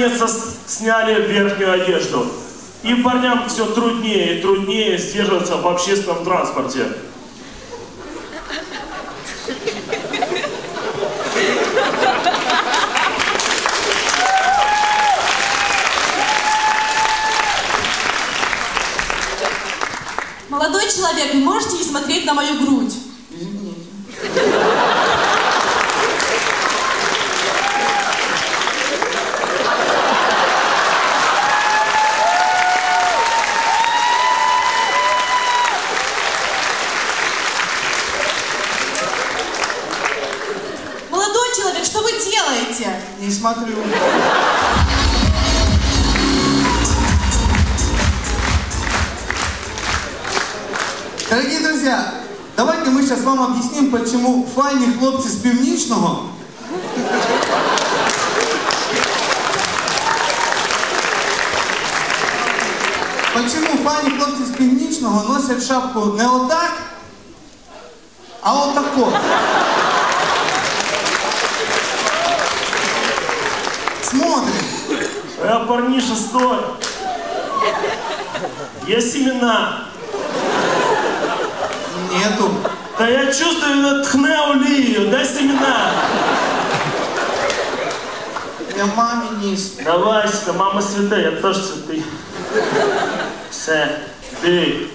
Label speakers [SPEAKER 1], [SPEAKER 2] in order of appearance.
[SPEAKER 1] наконец-то сняли верхнюю одежду. И парням все труднее и труднее сдерживаться в общественном транспорте.
[SPEAKER 2] Молодой человек, вы можете не смотреть на мою грудь? Молодой человек, что вы делаете?
[SPEAKER 3] Не смотрю. Дорогие друзья, давайте мы сейчас вам объясним, почему файні хлопці з північного Почему файні хлопці з північного носять шапку не отак, а отако. Смотрим.
[SPEAKER 1] Э, парниша, стой! Есть семена.
[SPEAKER 3] Нету.
[SPEAKER 1] Да я чувствую, на тхне олію, дай семена.
[SPEAKER 3] Я мамі ніс.
[SPEAKER 1] Давай сюди, мама свята, я теж святий. Все, бій.